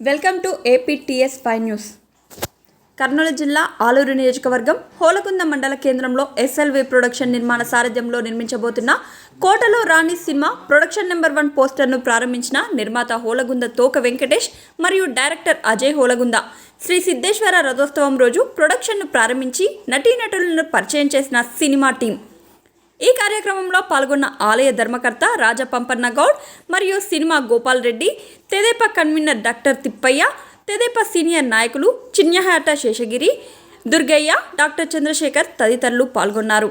Welcome to APTS five news. Kurnool జిల్లా ఆలూరు నియోజకవర్గం హోలకుంద మండల కేంద్రంలో ఎస్ఎల్వి ప్రొడక్షన్ నిర్మాణ సారథ్యంలో నిర్మించబోతున్న కోటలో రాణి సినిమా ప్రొడక్షన్ నెంబర్ వన్ పోస్టర్ను ప్రారంభించిన నిర్మాత హోలగుంద తోక వెంకటేష్ మరియు డైరెక్టర్ అజయ్ హోలగుంద శ్రీ సిద్ధేశ్వర రథోత్సవం రోజు ప్రొడక్షన్ను ప్రారంభించి నటీనటులను పరిచయం చేసిన సినిమా టీం. ఈ కార్యక్రమంలో పాల్గొన్న ఆలయ ధర్మకర్త రాజపంపన్న గౌడ్ మరియు సినిమా గోపాల్ రెడ్డి తెదేప కన్వీనర్ డాక్టర్ తిప్పయ్య తెదేప సీనియర్ నాయకులు చిన్యహాట శేషగిరి దుర్గయ్య డాక్టర్ చంద్రశేఖర్ తదితరులు పాల్గొన్నారు.